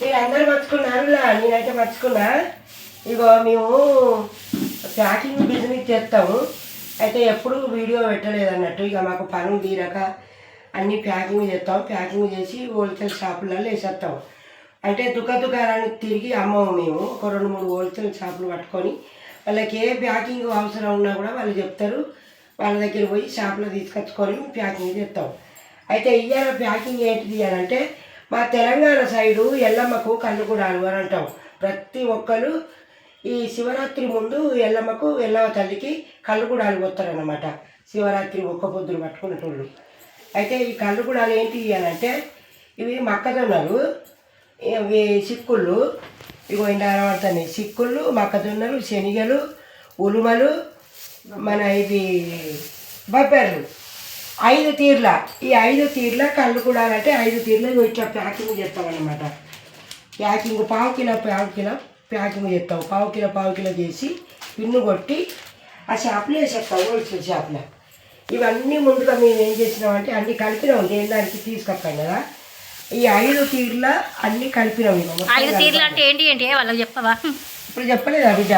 మీరు మర్చుకున్నారులా నేనైతే మర్చుకున్నా. ఇగో మేము ప్యాకింగ్ బిజినెస్ చేస్తాము. అయితే ఎప్పుడు వీడియో పెట్టలేదు అన్నట్టు ఇక మాకు పనులు తీరక అన్నీ ప్యాకింగ్ చేస్తాం. ప్యాకింగ్ చేసి హోల్సేల్ షాపులలో వేసేస్తాం అంటే దుకాణ దుకాణానికి తిరిగి అమ్మము మేము. ఒక రెండు మూడు హోల్సేల్ షాపులు పట్టుకొని వాళ్ళకి ఏ ప్యాకింగ్ అవసరం ఉన్నా కూడా వాళ్ళు చెప్తారు. వాళ్ళ దగ్గర పోయి షాపులో తీసుకొచ్చుకొని ప్యాకింగ్ చేస్తాం అయితే ఇవాళ ప్యాకింగ్ ఏంటిది అని అంటే మా తెలంగాణ సైడు ఎల్లమ్మకు కళ్ళుకూడాలు అని అంటాం ప్రతి ఒక్కరు ఈ శివరాత్రి ముందు ఎల్లమ్మకు ఎల్లమ్మ తల్లికి కళ్ళుకూడాలు పోతారనమాట శివరాత్రి ఒక్క పొద్దులు పట్టుకునేటోళ్ళు అయితే ఈ కళ్ళుకూడాలు ఏంటి అని అంటే ఇవి మక్కజొన్నలు ఇవి సిక్కుళ్ళు ఇగో ఇండా కనబడుతున్నాయి సిక్కుళ్ళు మొక్కజొన్నలు శనిగలు ఉలుమలు మన ఇవి బబ్బెర్లు ఐదు తీర్ల. ఈ ఐదు తీర్ల కళ్ళు కూడా అంటే ఐదు తీర్ల ఇట్లా ప్యాకింగ్ చేస్తామన్నమాట ప్యాకింగ్ పావు కిలో పావు కిలో ప్యాకింగ్ చేస్తాం పావు కిలో పావు కిలో చేసి పిన్ను కొట్టి ఆ షాప్లో వేసేస్తాం హోల్సేల్ షాప్లో. ఇవన్నీ ముందుగా మేము ఏం చేసినామంటే అన్ని కలిపినాం. దేని దానికి తీసుకొస్తాం కదా? ఈ ఐదు తీర్ల అన్ని కలిపినాం ఐదు తీర్లు. అంటే ఏంటి ఏంటి? వాళ్ళకి చెప్పవా? ఇప్పుడు చెప్పలేదా బిడ్డ?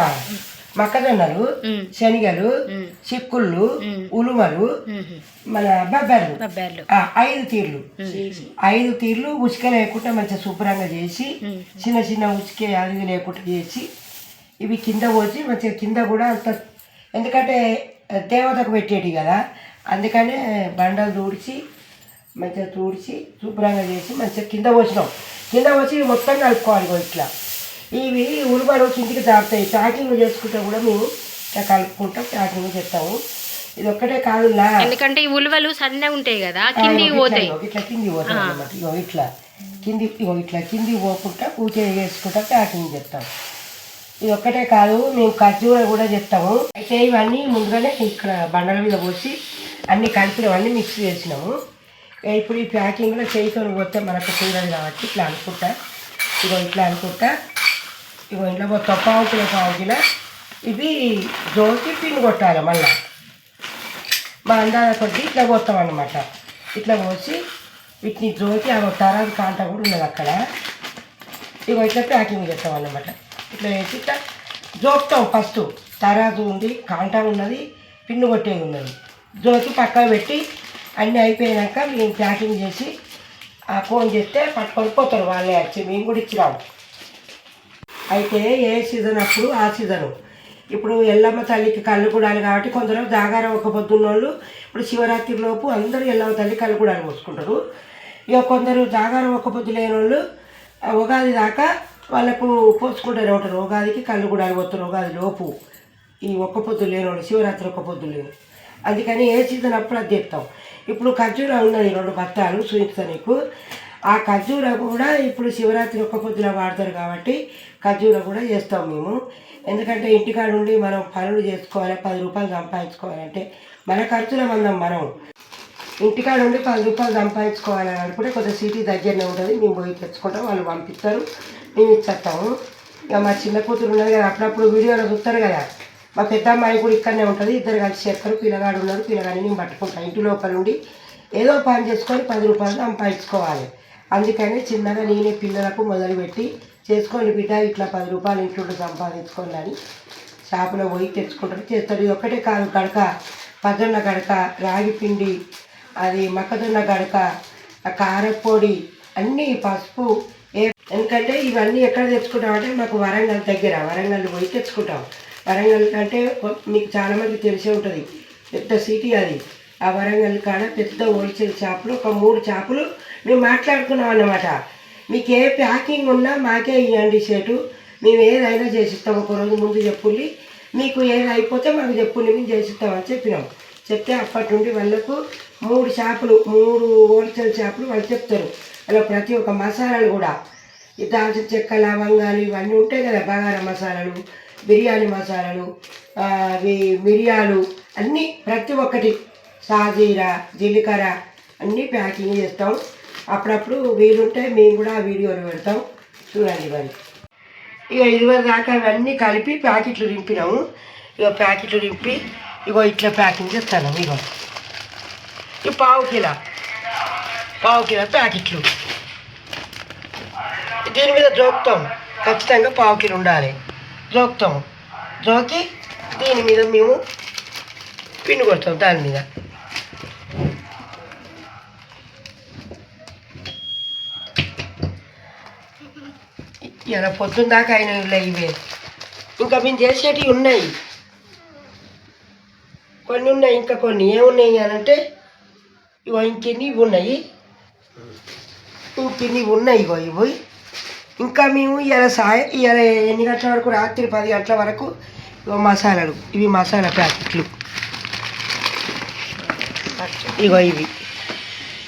మొక్కజొన్నలు. శనగలు. చిక్కుళ్ళు. ఉలుమలు. మన బొబ్బర్లు ఐదు తీర్లు ఐదు తీర్లు ఉచిక లేకుండా మంచిగా శుభ్రంగా చేసి. చిన్న చిన్న ఉచిక అడిగి లేకుండా చేసి ఇవి కింద పోసి మంచిగా కింద కూడా అంత ఎందుకంటే దేవతకు పెట్టేటి కదా అందుకనే బండలు తూడిచి మంచిగా తూడిచి శుభ్రంగా చేసి మంచిగా కింద పోసినాం కింద పోసి మొత్తం కలుపుకోవాలి ఇట్లా ఇవి ఉరుబడు కిందికి దాటుతాయి ప్యాకింగ్ చేసుకుంటే కూడా మేము ఇట్లా కలుపుకుంటాం ప్యాకింగ్ చేస్తాము. ఇది ఒక్కటే కాదులా. ఎందుకంటే ఈ ఉలువలు సన్నగా ఉంటాయి కదా ఇట్లా, పోతాయి. ఇట్లా కింది పోతాయి ఇగో ఇట్లా. కింది ఇగో ఇట్లా కింది పోకుండా పూజ చేసుకుంటా ప్యాకింగ్ చేస్తాం. ఇది ఒక్కటే కాదు మేము ఖర్జూర కూడా చేస్తాము. అయితే ఇవన్నీ ముందుగానే ఇక్కడ బండల మీద పోసి అన్ని కలిపినవన్నీ మిక్స్ చేసినాము. ఇప్పుడు ఈ ప్యాకింగ్లో చేయితో పోతే మనకు కూరదు కాబట్టి ఇట్లా అనుకుంటా. ఇగో ఇట్లా అనుకుంటా. ఇగో ఇంట్లో మొత్తం పావు కిలో పావు కిలో. ఇవి జోకి పిన్ కొట్టాలి మళ్ళీ. మా అందాల కొద్ది ఇట్లా పోతాం అనమాట ఇట్లా పోసి వీటిని జోకి ఆ తరాది కాంట కూడా ఉన్నది అక్కడ. ఇగో ఇట్లా ప్యాకింగ్ చేస్తామన్నమాట ఇట్లా వేసి ఇట్లా జోకుతాం ఫస్ట్. తరాజు ఉంది కాంట ఉన్నది పిన్ను కొట్టేది ఉన్నది. జోకి పక్కన పెట్టి అన్నీ అయిపోయాక మేము ప్యాకింగ్ చేసి ఆ ఫోన్ చేస్తే పట్టుకొని పోతారు వాళ్ళే వచ్చి. మేము కూడా ఇచ్చినాము. అయితే ఏ సీజన్ అప్పుడు? ఆ సీజను. ఇప్పుడు ఎల్లమ్మ తల్లికి కళ్ళు కూడాలి కాబట్టి కొందరు జాగారం ఒక పొద్దున్న వాళ్ళు ఇప్పుడు శివరాత్రి లోపు అందరూ ఎల్లమ్మ తల్లి కళ్ళు కూడాలి పోసుకుంటారు ఇక కొందరు జాగారం ఒక పొద్దు లేని వాళ్ళు ఉగాది దాకా వాళ్ళకు పోసుకుంటారు ఉంటారు ఉగాదికి కళ్ళు కూడాలి పోతారు ఉగాది లోపు. ఈ ఒక్క పొద్దు లేని వాళ్ళు శివరాత్రి ఒక్క పొద్దు లేని. అందుకని ఏ సీజన్ అప్పుడు అది చెప్తాం. ఇప్పుడు ఖర్జూరం ఉన్నది రెండు బత్తాలు చూపిస్తా నీకు. ఆ ఖర్జూర కూడా ఇప్పుడు శివరాత్రి ఒక్క పొద్దున వాడతారు కాబట్టి ఖర్జూర కూడా చేస్తాం మేము. ఎందుకంటే ఇంటికాడ ఉండి మనం పనులు చేసుకోవాలి పది రూపాయలు సంపాదించుకోవాలంటే మన ఖర్చుల మందం మనం. ఇంటికాడ ఉండి పది రూపాయలు సంపాదించుకోవాలని అనుకుంటే కొంత సిటీ దగ్గరనే ఉంటుంది. మేము పోయి తెచ్చుకుంటాం వాళ్ళు పంపిస్తారు. మేము ఇచ్చేస్తాము. ఇక మా చిన్న కూతురు ఉన్నది కదా అప్పుడప్పుడు వీడియోలో చూస్తారు కదా. మా పెద్ద అమ్మాయి కూడా ఇక్కడనే ఉంటుంది. ఇద్దరు కలిసి చేస్తారు. పిల్లగాడు ఉన్నారు పిల్లగాడిని నేను పట్టుకుంటాను ఇంటి లోపల ఉండి ఏదో పని చేసుకొని పది రూపాయలు సంపాదించుకోవాలి. అందుకని చిన్నగా నేనే పిల్లలకు మొదలుపెట్టి చేసుకోండి బిడ్డ ఇట్లా పది రూపాయలు ఇంట్లో సంపాదించుకోండి అని. షాపులో పోయి తెచ్చుకుంటారు. చేస్తారు. ఇది ఒక్కటే కాదు గడక పజొన్న గడక రాగి పిండి అది మొక్కజొన్న గడక కారపొడి అన్నీ పసుపు ఏ ఎందుకంటే ఇవన్నీ ఎక్కడ తెచ్చుకుంటాం అంటే మాకు వరంగల్ దగ్గర వరంగల్ పోయి తెచ్చుకుంటాం. వరంగల్ అంటే మీకు చాలామంది తెలిసే ఉంటుంది. పెద్ద సిటీ అది. ఆ వరంగల్ కాడ పెద్ద హోల్సేల్ షాపులు ఒక మూడు షాపులు మేము మాట్లాడుకున్నాం అన్నమాట. మీకు ఏ ప్యాకింగ్ ఉన్నా మాకే ఇవ్వండి షర్టు మేము ఏదైనా చేసిస్తాం ఒక రోజు ముందు చెప్పుల్లి మీకు ఏది అయిపోతే మాకు చెప్పుల్ని మేము చేసిస్తామని చెప్పినాం. చెప్తే అప్పటి నుండి వాళ్ళకు మూడు షాపులు మూడు హోల్సేల్ షాపులు వాళ్ళు చెప్తారు. అలా ప్రతి ఒక్క మసాలాలు కూడా. ఈ దాల్చిన చెక్క లవంగాలు ఇవన్నీ ఉంటాయి కదా బగారా మసాలాలు బిర్యానీ మసాలాలు అవి మిరియాలు అన్నీ ప్రతి ఒక్కటి సాజీరా జీలకర్ర అన్నీ ప్యాకింగ్ చేస్తాం. అప్పుడప్పుడు వీలుంటే మేము కూడా వీడియోలు పెడతాం. చూడండి మరి. ఇక ఇదివరకు దాకా అవన్నీ కలిపి ప్యాకెట్లు రింపినాము ఇక ప్యాకెట్లు రింపి ఇగో ఇట్లా ప్యాకింగ్ చేస్తాను ఇగో. ఈ పావు కిలో. పావు కిలో ప్యాకెట్లు. దీని మీద జోకుతాం. ఖచ్చితంగా పావు కిలో ఉండాలి. జోక్తాం జోకి దీని మీద మేము పిండి కొడతాం దాని మీద. ఇలా పొద్దున్న దాకా అయిన ఇళ్ళ ఇవే. ఇంకా మేము చేసేటివి ఉన్నాయి. కొన్ని ఉన్నాయి ఇంకా కొన్ని ఏమున్నాయి అని అంటే ఇగో ఇంకెన్ని ఇవి ఉన్నాయి. ఇంకెన్ని ఉన్నాయి ఇగో ఇవి. ఇంకా మేము ఇలా సాయ ఇలా ఎన్ని గంటల వరకు? రాత్రి పది గంటల వరకు ఇగో మసాలాలు ఇవి మసాలా ప్యాకెట్లు. ఇగో ఇవి.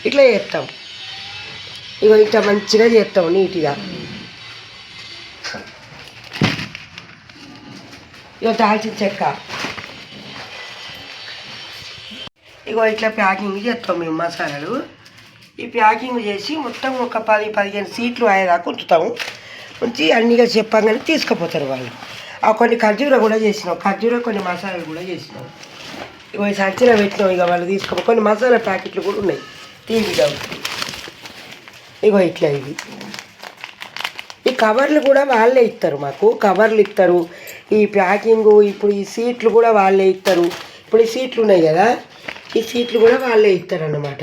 ఇట్లా చేస్తాం ఇగో ఇట్లా మంచిగా చేస్తాం నీట్గా. ఇగో దాల్చిన చెక్క. ఇగో ఇట్లా ప్యాకింగ్ చేస్తాం మేము మసాలాలు. ఈ ప్యాకింగ్ చేసి మొత్తం ఒక పది పదిహేను సీట్లు అయ్యేదాకా ఉంచుతాము. ఉంచి అన్నిగా చెప్పగానే తీసుకుపోతారు వాళ్ళు. ఆ కొన్ని ఖర్జూర కూడా చేసినాం. ఖర్జూర కొన్ని మసాలాలు కూడా చేసినాం. ఇగో ఈ సంచిలో పెట్టినాం ఇక వాళ్ళు తీసుకో కొన్ని మసాలా ప్యాకెట్లు కూడా ఉన్నాయి. తీవిగా ఇగో ఇట్లా ఇవి కవర్లు కూడా వాళ్ళే ఇస్తారు మాకు. కవర్లు ఇస్తారు ఈ ప్యాకింగ్ ఇప్పుడు ఈ సీట్లు కూడా వాళ్ళే ఇస్తారు ఇప్పుడు ఈ సీట్లు ఉన్నాయి కదా ఈ సీట్లు కూడా వాళ్ళే ఇస్తారు అన్నమాట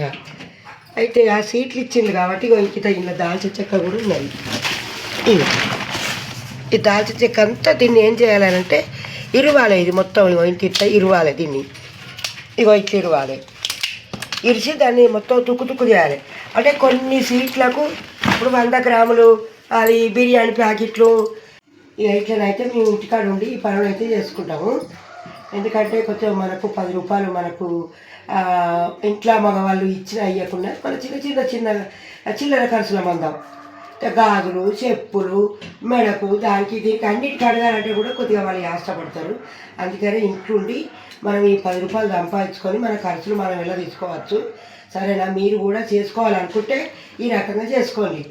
అయితే ఆ సీట్లు ఇచ్చింది కాబట్టి ఇంకిత ఇంట్లో దాల్చిన చెక్క కూడా ఉన్నాయి ఈ దాల్చిన చెక్క అంతా దీన్ని ఏం చేయాలంటే ఇరువాలే ఇది మొత్తం ఇగో ఇంత ఇట్లా దీన్ని. ఇగో ఇట్లా ఇరువాలే. ఇరిచి దాన్ని మొత్తం తుక్కు తుక్కు చేయాలి. అంటే కొన్ని సీట్లకు ఇప్పుడు వంద గ్రాములు అది బిర్యానీ ప్యాకెట్లు ఇక ఇట్లనైతే మేము ఇంటికాడ ఉండి ఈ పనులు అయితే చేసుకుంటాము. ఎందుకంటే కొంచెం మనకు పది రూపాయలు మనకు ఇంట్లో మగవాళ్ళు ఇచ్చిన అయ్యకుండా మన చిన్న చిన్న చిన్న చిల్లర ఖర్చుల మందం. గాజులు చెప్పులు మెడకు దానికి దీనికి అన్నిటికి అడగాలంటే కూడా కొద్దిగా వాళ్ళు ఆశపడతారు అందుకనే ఇంట్లోండి మనం ఈ పది రూపాయలు సంపాదించుకొని మన ఖర్చులు మనం ఎలా తీసుకోవచ్చు సరేనా? మీరు కూడా చేసుకోవాలనుకుంటే ఈ రకంగా చేసుకోండి.